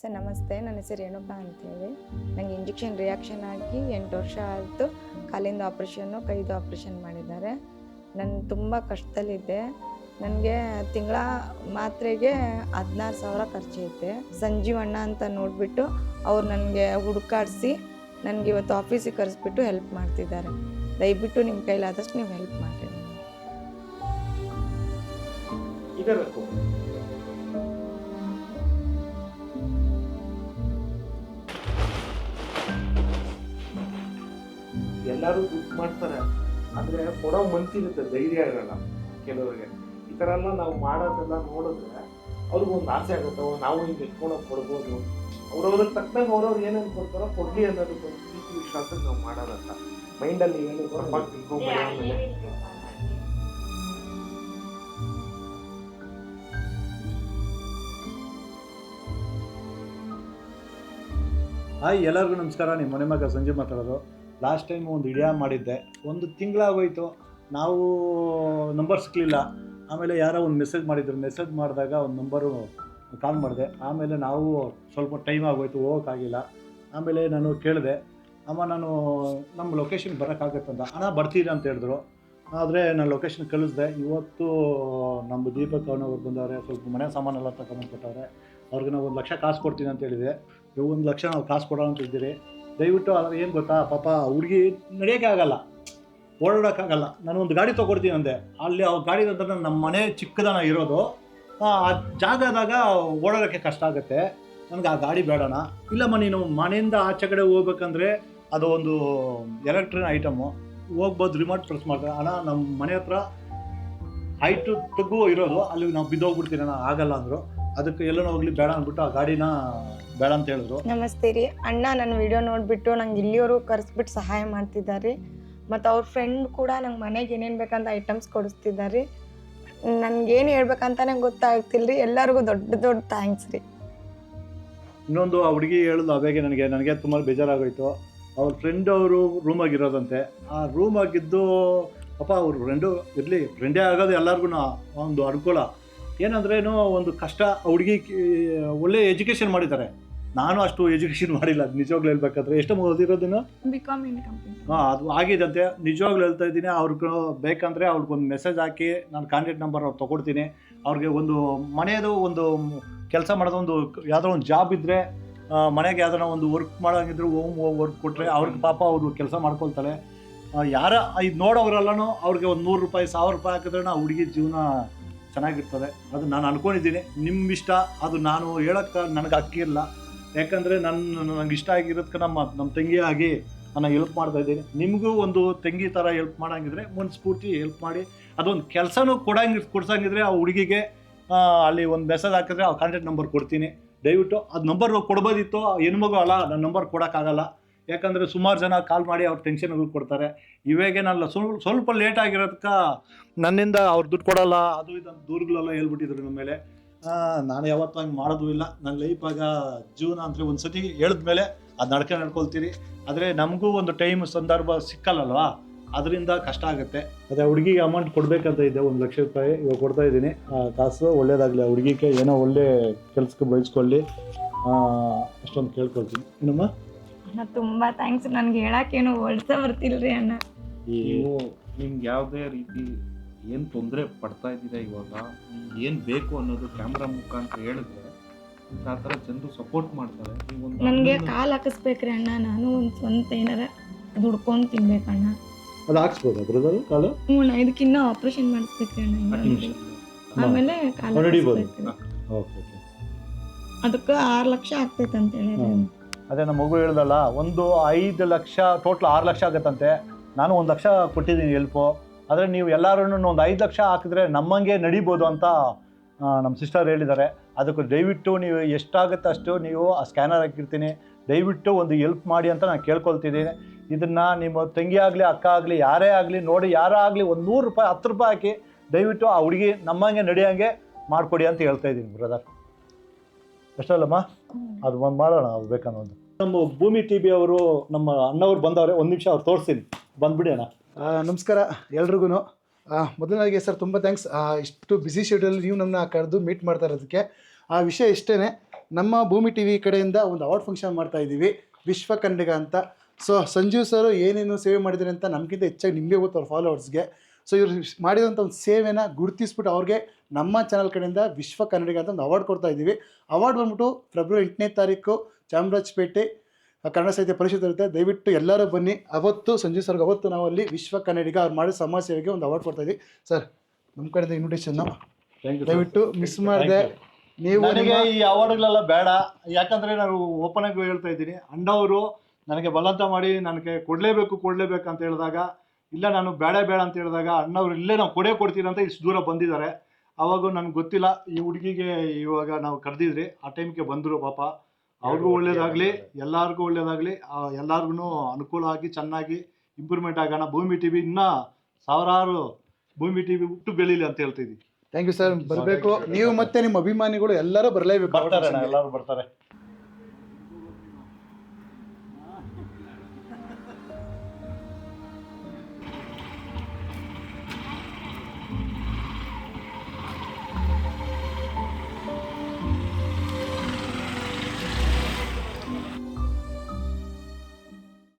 Sir, ನಮಸ್ತೆ. ನನ್ನ ಹೆಸರು ರೇಣುಕಾ ಅಂತೇಳಿ. ನನಗೆ ಇಂಜೆಕ್ಷನ್ ರಿಯಾಕ್ಷನ್ ಆಗಿ ಎಂಟು ವರ್ಷ ಆಯಿತು. ಕಾಲಿಂದ ಆಪ್ರೇಷನ್ನು ಕೈದು ಆಪ್ರೇಷನ್ ಮಾಡಿದ್ದಾರೆ. ನಾನು ತುಂಬ ಕಷ್ಟದಲ್ಲಿದ್ದೆ ನನಗೆ ತಿಂಗಳ ಮಾತ್ರೆಗೆ ಹದಿನಾರು ಸಾವಿರ ಖರ್ಚೈತೆ. ಸಂಜೀವಣ್ಣ ಅಂತ ನೋಡಿಬಿಟ್ಟು ಅವ್ರು ನನಗೆ ಹುಡುಕಾಡಿಸಿ ನನಗೆ ಇವತ್ತು ಆಫೀಸಿಗೆ ಕರೆಸ್ಬಿಟ್ಟು ಹೆಲ್ಪ್ ಮಾಡ್ತಿದ್ದಾರೆ. ದಯವಿಟ್ಟು ನಿಮ್ಮ ಕೈಲಾದಷ್ಟು ನೀವು ಹೆಲ್ಪ್ ಮಾಡಿ ಎಲ್ಲರೂ ದುಡ್ಡು ಮಾಡ್ತಾರೆ. ಆದರೆ ಕೊಡೋ ಮನ್ಸಿರುತ್ತೆ ಧೈರ್ಯ ಇರಲ್ಲ ಕೆಲವರಿಗೆ. ಈ ಥರ ಎಲ್ಲ ನಾವು ಮಾಡೋದೆಲ್ಲ ನೋಡಿದ್ರೆ ಅವ್ರಿಗೊಂದು ಆಸೆ ಆಗುತ್ತೆ ನಾವು ಹಿಂಗೆ ಎತ್ಕೊಂಡೋಗಿ ಕೊಡ್ಬೋದು. ಅವ್ರವ್ರಿಗೆ ತಕ್ಕಂಗೆ ಅವ್ರವ್ರು ಏನೇನು ಕೊಡ್ತಾರೋ ಕೊಡ್ಲಿ ಅನ್ನೋದು ಒಂದು ಪ್ರೀತಿ ವಿಶ್ವಾಸ ನಾವು ಮಾಡೋದಲ್ಲ. ಮೈಂಡಲ್ಲಿ ಏನು ತಿಳ್ಕೊಂಬೇಡಿ ಆಮೇಲೆ. ಹಾಯ್ ಎಲ್ಲರಿಗೂ ನಮಸ್ಕಾರ. ನಿಮ್ಮ ಮನೆ ಮಗ ಸಂಜೆ ಮಾತಾಡೋದು. ಲಾಸ್ಟ್ ಟೈಮ್ ಒಂದು ಇಡಿಯಾ ಮಾಡಿದ್ದೆ. ಒಂದು ತಿಂಗಳಾಗೋಯ್ತು. ನಾವು ನಂಬರ್ ಸಿಕ್ಕಲಿಲ್ಲ ಆಮೇಲೆ ಯಾರೋ ಒಂದು ಮೆಸೇಜ್ ಮಾಡಿದ್ರು. ಮೆಸೇಜ್ ಮಾಡಿದಾಗ ಒಂದು ನಂಬರು ಕಾಲ್ ಮಾಡಿದೆ. ಆಮೇಲೆ ನಾವು ಸ್ವಲ್ಪ ಟೈಮ್ ಆಗೋಯ್ತು, ಹೋಗೋಕ್ಕಾಗಿಲ್ಲ. ಆಮೇಲೆ ನಾನು ಕೇಳಿದೆ, ಅಮ್ಮ, ನಾನು ನಮ್ಮ ಲೊಕೇಶನ್ ಬರೋಕ್ಕಾಗತ್ತಂತ ಹಣ ಬರ್ತೀರಾ? ಅಂತ ಹೇಳಿದ್ರು. ಆದರೆ ನಾನು ಲೊಕೇಶನ್ ಕಳಿಸ್ದೆ. ಇವತ್ತು ನಮ್ಮ ದೀಪಕ್ ಅವ್ರನ್ನವ್ರು ಬಂದವ್ರೆ, ಸ್ವಲ್ಪ ಮನೆ ಸಾಮಾನೆಲ್ಲ ತಗೊಂಡು ಕೊಟ್ಟವ್ರೆ ಅವ್ರಿಗೆ ನಾವು ಒಂದು ಲಕ್ಷ ಕಾಸು ಕೊಡ್ತೀನಿ ಅಂತ ಹೇಳಿದೆ. ಒಂದು ಲಕ್ಷ ನಾವು ಕಾಸು ಕೊಡೋಣ ಅಂತ ಇದ್ದೀರಿ. ದಯವಿಟ್ಟು ಏನು ಗೊತ್ತಾ? ಪಾಪ ಹುಡುಗಿ ನಡೆಯೋಕ್ಕಾಗಲ್ಲ ಓಡಾಡೋಕ್ಕಾಗಲ್ಲ ನಾನು ಒಂದು ಗಾಡಿ ತೊಗೊಡ್ತೀನಿ ಅಂದೆ. ಅಲ್ಲಿ ಆ ಗಾಡಿ ಅಂದ್ರೆ ನಮ್ಮ ಮನೆ ಚಿಕ್ಕದನ ಇರೋದು. ಆ ಜಾಗದಾಗ ಓಡಾಡೋಕ್ಕೆ ಕಷ್ಟ ಆಗುತ್ತೆ. ನನಗೆ ಆ ಗಾಡಿ ಬೇಡಣ ಇಲ್ಲಮ್ಮ, ನೀನು ಮನೆಯಿಂದ ಆಚೆ ಕಡೆ ಹೋಗ್ಬೇಕಂದ್ರೆ ಅದು ಒಂದು ಎಲೆಕ್ಟ್ರಿಕ್ ಐಟಮು. ಹೋಗ್ಬೋದು ರಿಮೋಟ್ ಪ್ರೆಸ್ ಮಾಡ್ತಾರೆ ಅಣ್ಣ ನಮ್ಮ ಮನೆ ಹತ್ರ ಹೈಟು ತಗ್ಗು ಇರೋದು. ಅಲ್ಲಿ ನಾವು ಬಿದ್ದೋಗ್ಬಿಡ್ತೀನಿ ಅಣ್ಣ ಆಗಲ್ಲ ಅಂದರು. ಅದಕ್ಕೆ ಎಲ್ಲೋ ಹೋಗ್ಲಿ ಬೇಡ ಅಂದ್ಬಿಟ್ಟು ಆ ಗಾಡಿನ ಬೇಡ ಅಂತ ಹೇಳಿದ್ರು. ನಮಸ್ತೆ ರೀ. ಅಣ್ಣ ನನ್ನ ವಿಡಿಯೋ ನೋಡಿಬಿಟ್ಟು ನಂಗೆ ಇಲ್ಲಿಯವರು ಕರೆಸ್ಬಿಟ್ಟು ಸಹಾಯ ಮಾಡ್ತಿದ್ದಾರೆ. ಮತ್ತು ಅವ್ರ ಫ್ರೆಂಡ್ ಕೂಡ ನಂಗೆ ಮನೆಗೆ ಏನೇನು ಬೇಕಂತ ಐಟಮ್ಸ್ ಕೊಡಿಸ್ತಿದ್ದಾರೆ. ನನಗೇನು ಹೇಳ್ಬೇಕಂತಾನೆ ಗೊತ್ತಾಗ್ತಿಲ್ಲ ರೀ ಎಲ್ಲರಿಗೂ ದೊಡ್ಡ ದೊಡ್ಡ ಥ್ಯಾಂಕ್ಸ್ ರೀ. ಇನ್ನೊಂದು ಆ ಹುಡುಗಿ ಹೇಳಿದ್ಲು ಅವಾಗೆ ನನಗೆ. ನನಗೆ ತುಂಬ ಬೇಜಾರಾಗೋಯ್ತು. ಅವ್ರ ಫ್ರೆಂಡ್ ಅವರು ರೂಮಾಗಿರೋದಂತೆ ಆ ರೂಮ್ ಆಗಿದ್ದು ಪಾಪ ಅವ್ರ ಫ್ರೆಂಡು ಇರಲಿ ಫ್ರೆಂಡೇ ಆಗೋದು ಎಲ್ಲರಿಗೂ ಒಂದು ಅನುಕೂಲ. ಏನಂದ್ರೇನು ಒಂದು ಕಷ್ಟ ಹುಡುಗಿ ಒಳ್ಳೆ ಎಜುಕೇಷನ್ ಮಾಡಿದ್ದಾರೆ. ನಾನು ಅಷ್ಟು ಎಜುಕೇಷನ್ ಮಾಡಿಲ್ಲ ನಿಜವಾಗ್ಲೂ ಹೇಳ್ಬೇಕಾದ್ರೆ. ಎಷ್ಟು ಓದಿರೋದನ್ನು? ಹಾಂ ಅದು ಆಗಿದಂತೆ ನಿಜವಾಗ್ಲೂ ಹೇಳ್ತಾ ಇದ್ದೀನಿ ಅವ್ರಿಗೆ ಬೇಕಂದರೆ ಅವ್ರಿಗೊಂದು ಮೆಸೇಜ್ ಹಾಕಿ ನಾನು ಕಾಂಟ್ಯಾಕ್ಟ್ ನಂಬರ್ ಅವ್ರು ತೊಗೊಡ್ತೀನಿ. ಅವ್ರಿಗೆ ಒಂದು ಮನೆಯದು ಒಂದು ಕೆಲಸ ಮಾಡೋದು ಒಂದು ಯಾವುದೋ ಒಂದು ಜಾಬ್ ಇದ್ದರೆ ಮನೆಗೆ ಯಾವ್ದಾರ ಒಂದು ವರ್ಕ್ ಮಾಡೋಂಗಿದ್ರು ಹೋಮ್ ವರ್ಕ್ ಕೊಟ್ಟರೆ ಅವ್ರಿಗೆ ಪಾಪ ಅವರು ಕೆಲಸ ಮಾಡ್ಕೊಳ್ತಾರೆ. ಯಾರ ಇದು ನೋಡೋರೆಲ್ಲನೂ ಅವ್ರಿಗೆ ಒಂದು ನೂರು ರೂಪಾಯಿ ಸಾವಿರ ರೂಪಾಯಿ ಹಾಕಿದ್ರೆ ಆ ಹುಡುಗಿ ಜೀವನ ಚೆನ್ನಾಗಿರ್ತದೆ. ಅದು ನಾನು ಅನ್ಕೊಂಡಿದ್ದೀನಿ. ನಿಮ್ಮ ಇಷ್ಟ ಅದು ನಾನು ಹೇಳೋಕ್ಕೆ ನನಗೆ ಅಕ್ಕಿಲ್ಲ ಯಾಕಂದರೆ ನನ್ನ ನನಗೆ ಇಷ್ಟ ಆಗಿರೋದಕ್ಕೆ ನಮ್ಮ ನಮ್ಮ ತಂಗಿ ಆಗಿ ನಾನು ಹೆಲ್ಪ್ ಮಾಡ್ತಾ ಇದ್ದೀನಿ. ನಿಮಗೂ ಒಂದು ತಂಗಿ ಥರ ಹೆಲ್ಪ್ ಮಾಡೋಂಗಿದ್ರೆ ಸ್ಫೂರ್ತಿ ಹೆಲ್ಪ್ ಮಾಡಿ. ಅದೊಂದು ಕೆಲಸನೂ ಕೊಡಂಗಿ, ಕೊಡ್ಸಂಗಿದ್ರೆ ಆ ಹುಡುಗಿಗೆ ಅಲ್ಲಿ ಒಂದು ಮೆಸೇಜ್ ಹಾಕಿದ್ರೆ ಆ ಕಾಂಟ್ಯಾಕ್ಟ್ ನಂಬರ್ ಕೊಡ್ತೀನಿ. ದಯವಿಟ್ಟು ಅದು ನಂಬರ್ ಕೊಡ್ಬೋದಿತ್ತು, ಹೆಣ್ಮಗು ಅಲ್ಲ ನನ್ನ ನಂಬರ್ ಕೊಡೋಕ್ಕಾಗಲ್ಲ. ಯಾಕಂದರೆ ಸುಮಾರು ಜನ ಕಾಲ್ ಮಾಡಿ ಅವ್ರು ಟೆನ್ಷನ್ಗಳು ಕೊಡ್ತಾರೆ. ಇವಾಗೇನಲ್ಲ ನಾನು ಸ್ವಲ್ಪ ಸ್ವಲ್ಪ ಲೇಟ್ ಆಗಿರೋದಕ್ಕೆ ನನ್ನಿಂದ ಅವ್ರು ದುಡ್ಡು ಕೊಡಲ್ಲ ಅದು ಇದು ಅಂತ ದೂರುಗಳೆಲ್ಲ ಹೇಳ್ಬಿಟ್ಟಿದ್ರು ನಮ್ಮ ಮೇಲೆ. ನಾನು ಯಾವತ್ತೂ ಹಂಗೆ ಮಾಡೋದು ಇಲ್ಲ. ನನ್ನ ಲೈಫಾಗ ಜೀವನ ಅಂದರೆ ಒಂದು ಸತಿ ಹೇಳಿದ್ಮೇಲೆ ಅದು ನಡ್ಕೆ ನಡ್ಕೊಳ್ತೀರಿ. ಆದರೆ ನಮಗೂ ಒಂದು ಟೈಮ್ ಸಂದರ್ಭ ಸಿಕ್ಕಲ್ಲಲ್ವಾ? ಅದರಿಂದ ಕಷ್ಟ ಆಗುತ್ತೆ. ಅದೇ ಹುಡುಗಿಗೆ ಅಮೌಂಟ್ ಕೊಡಬೇಕಂತ ಇದೆ ಒಂದು ಲಕ್ಷ ರೂಪಾಯಿ ಇವಾಗ ಕೊಡ್ತಾ ಇದ್ದೀನಿ. ಆ ಕಾಸು ಒಳ್ಳೇದಾಗಲಿ ಹುಡುಗಿಗೆ ಏನೋ ಒಳ್ಳೆ ಕೆಲಸಕ್ಕೆ ಬಯಸ್ಕೊಳ್ಳಿ. ಅಷ್ಟೊಂದು ಕೇಳ್ಕೊಳ್ತೀನಿ. ಏನಮ್ಮ? ಅಣ್ಣ ತುಂಬ ಥ್ಯಾಂಕ್ಸ್ ನನಗೆ ಹೇಳಕ್ಕೇನು ವರ್ಡ್ಸ ಬರ್ತಿಲ್ಲ ರೀ ಅಣ್ಣ ನೀವು ನಿಮ್ಗೆ ಯಾವುದೇ ರೀತಿ ಏನು ತೊಂದರೆ ಪಡ್ತಾ ಇದ್ದೀರಾ ಇವಾಗ? ಏನು ಬೇಕು ಅನ್ನೋದು ಕ್ಯಾಮ್ರಾ ಮುಖಾಂತರ ಹೇಳಿದ್ರೆ ಆ ಥರ ಜನರು ಸಪೋರ್ಟ್ ಮಾಡ್ತಾರೆ. ನೀವೊಂದು ನನಗೆ ಕಾಲು ಹಾಕಿಸ್ಬೇಕ್ರಿ ಅಣ್ಣ. ನಾನು ಒಂದು ಸ್ವಂತ ಏನಾರ ದುಡ್ಕೊಂಡು ತಿನ್ಬೇಕಣ್ಣ ಅದು ಹಾಕ್ಸ್ಬೋದಾ ಬ್ರದರ್ ಕಾಲು? ಹ್ಞೂ ಅಣ್ಣ ಇದಕ್ಕಿನ್ನ ಆಪ್ರೇಷನ್ ಮಾಡಿಸ್ಬೇಕ್ರಿ ಅಣ್ಣ ಇನ್ನೊಂದು. ಆಮೇಲೆ ಕಾಲು ಹಾಕಿಸ್ಬೇಕ್ರಿ. Okay okay. ಅದಕ್ಕೆ ಆರು ಲಕ್ಷ ಆಗ್ತೈತೆ ಅಂತ ಹೇಳಿ ಹ್ಮ್. ಅದೇ ನಮ್ಮ ಮಗು ಹೇಳ್ದಲ್ಲ, ಒಂದು ಐದು ಲಕ್ಷ ಟೋಟ್ಲ್ ಆರು ಲಕ್ಷ ಆಗುತ್ತಂತೆ. ನಾನು ಒಂದು ಲಕ್ಷ ಕೊಟ್ಟಿದ್ದೀನಿ ಹೆಲ್ಪು ಆದರೆ ನೀವು ಎಲ್ಲರೂ ಒಂದು ಐದು ಲಕ್ಷ ಹಾಕಿದ್ರೆ ನಮ್ಮಂಗೆ ನಡಿಬೋದು ಅಂತ ನಮ್ಮ ಸಿಸ್ಟರ್ ಹೇಳಿದ್ದಾರೆ. ಅದಕ್ಕೆ ದಯವಿಟ್ಟು ನೀವು ಎಷ್ಟಾಗುತ್ತೆ ಅಷ್ಟು ನೀವು ಆ ಸ್ಕ್ಯಾನರ್ ಹಾಕಿರ್ತೀನಿ. ದಯವಿಟ್ಟು ಒಂದು ಹೆಲ್ಪ್ ಮಾಡಿ ಅಂತ ನಾನು ಕೇಳ್ಕೊಳ್ತಿದ್ದೀನಿ. ಇದನ್ನು ನಿಮ್ಮ ತಂಗಿ ಆಗಲಿ, ಅಕ್ಕ ಆಗಲಿ, ಯಾರೇ ಆಗಲಿ, ನೋಡಿ ಯಾರೇ ಆಗಲಿ ಒಂದು ನೂರು ರೂಪಾಯಿ, ಹತ್ತು ರೂಪಾಯಿ ಹಾಕಿ ದಯವಿಟ್ಟು ಆ ಹುಡುಗಿ ನಮ್ಮಂಗೆ ನಡೆಯೋಂಗೆ ಮಾಡಿಕೊಡಿ ಅಂತ ಹೇಳ್ತಾ ಇದ್ದೀನಿ ಬ್ರದರ್ ಅಷ್ಟಲ್ಲಮ್ಮ? ಅದು ಒಂದು ಮಾಡೋಣ ಅದು ಬೇಕನ್ನೋ ಒಂದು. ನಮ್ಮ ಭೂಮಿ ಟಿ ಬಿ ಅವರು ನಮ್ಮ ಅಣ್ಣವ್ರು ಬಂದವ್ರೆ ಒಂದು ನಿಮಿಷ ಅವ್ರು ತೋರಿಸ್ತೀನಿ. ಬಂದ್ಬಿಡಿ ಅಣ್ಣ ಆ, ನಮಸ್ಕಾರ ಎಲ್ರಿಗೂ ಮೊದಲನೇ ಸರ್ ತುಂಬ ಥ್ಯಾಂಕ್ಸ್ ಇಷ್ಟು ಬ್ಯುಸಿ ಶೆಡ್ಯೂಲ್ ನೀವು ನಮ್ಮನ್ನ ಕರೆದು ಮೀಟ್ ಮಾಡ್ತಾ ಇರೋದಕ್ಕೆ. ಆ ವಿಷಯ ಇಷ್ಟೇ ನಮ್ಮ ಭೂಮಿ ಟಿ ವಿ ಕಡೆಯಿಂದ ಒಂದು ಅವಾರ್ಡ್ ಫಂಕ್ಷನ್ ಮಾಡ್ತಾ ಇದ್ದೀವಿ ವಿಶ್ವ ಕನ್ನಡಿಗ ಅಂತ. ಸೊ ಸಂಜೀವ್ ಸರ್ ಏನೇನು ಸೇವೆ ಮಾಡಿದ್ದಾರೆ ಅಂತ ನಮಗಿಂತ ಹೆಚ್ಚಾಗಿ ನಿಮಗೆ ಗೊತ್ತು ಅವ್ರ ಫಾಲೋವರ್ಸ್ಗೆ ಸೊ ಇವರು ಮಾಡಿದಂಥ ಒಂದು ಸೇವೆನ ಗುರುತಿಸ್ಬಿಟ್ಟು ಅವ್ರಿಗೆ ನಮ್ಮ ಚಾನಲ್ ಕಡೆಯಿಂದ ವಿಶ್ವ ಕನ್ನಡಿಗ ಅಂತ ಒಂದು ಅವಾರ್ಡ್ ಕೊಡ್ತಾ ಇದ್ದೀವಿ. ಅವಾರ್ಡ್ ಬಂದ್ಬಿಟ್ಟು ಫೆಬ್ರವರಿ ಎಂಟನೇ ತಾರೀಕು ಚಾಮರಾಜಪೇಟೆ ಕನ್ನಡ ಸಾಹಿತ್ಯ ಪರಿಷತ್ ಇರುತ್ತೆ. ದಯವಿಟ್ಟು ಎಲ್ಲರೂ ಬನ್ನಿ. ಅವತ್ತು ಸಂಜೀವ್ ಸರ್ಗೆ ಅವತ್ತು ನಾವು ಅಲ್ಲಿ ವಿಶ್ವ ಕನ್ನಡಿಗ ಅವ್ರು ಮಾಡಿದ ಸಮಾಜ ಸೇವೆಗೆ ಒಂದು ಅವಾರ್ಡ್ ಕೊಡ್ತಾ ಇದ್ದೀವಿ. ಸರ್ ನಮ್ಮ ಕಡೆಯಿಂದ ಇನ್ವಿಟೇಷನ್ನು ಥ್ಯಾಂಕ್ ಯು ದಯವಿಟ್ಟು ಮಿಸ್ ಮಾಡಿದೆ. ನೀವು ನನಗೆ ಈ ಅವಾರ್ಡ್ಗಳೆಲ್ಲ ಬೇಡ. ಯಾಕಂದರೆ ನಾನು ಓಪನ್ ಆಗಿ ಹೇಳ್ತಾ ಇದ್ದೀನಿ. ಅಂಡವರು ನನಗೆ ಬಲವಂತ ಮಾಡಿ ನನಗೆ ಕೊಡಲೇಬೇಕು ಕೊಡಲೇಬೇಕು ಅಂತ ಹೇಳಿದಾಗ ಇಲ್ಲ ನಾನು ಬೇಡ ಬೇಡ ಅಂತ ಹೇಳಿದಾಗ ಅಣ್ಣವ್ರು ಇಲ್ಲೇ ನಾವು ಕೊಡೇ ಕೊಡ್ತೀರ ಅಂತ ಇಷ್ಟು ದೂರ ಬಂದಿದ್ದಾರೆ. ಅವಾಗ ನನಗೆ ಗೊತ್ತಿಲ್ಲ ಈ ಹುಡುಗಿಗೆ ಇವಾಗ ನಾವು ಕರೆದಿದ್ರಿ ಆ ಟೈಮ್ಗೆ ಬಂದರು ಪಾಪ. ಅವ್ರಿಗೂ ಒಳ್ಳೇದಾಗಲಿ ಎಲ್ಲರಿಗೂ ಒಳ್ಳೇದಾಗಲಿ ಎಲ್ಲರಿಗೂ ಅನುಕೂಲ ಆಗಿ ಚೆನ್ನಾಗಿ ಇಂಪ್ರೂವ್ಮೆಂಟ್ ಆಗೋಣ. ಭೂಮಿ ಟಿ ವಿ ಇನ್ನೂ ಸಾವಿರಾರು ಭೂಮಿ ಟಿ ವಿ ಹುಟ್ಟು ಬೆಳೀಲಿ ಅಂತ ಹೇಳ್ತಿದ್ವಿ ಥ್ಯಾಂಕ್ ಯು ಸರ್ ಬರಬೇಕು. ನೀವು ಮತ್ತೆ ನಿಮ್ಮ ಅಭಿಮಾನಿಗಳು ಎಲ್ಲರೂ ಬರಲೇಬೇಕು. ಬರ್ತಾರೆ ಎಲ್ಲರೂ ಬರ್ತಾರೆ.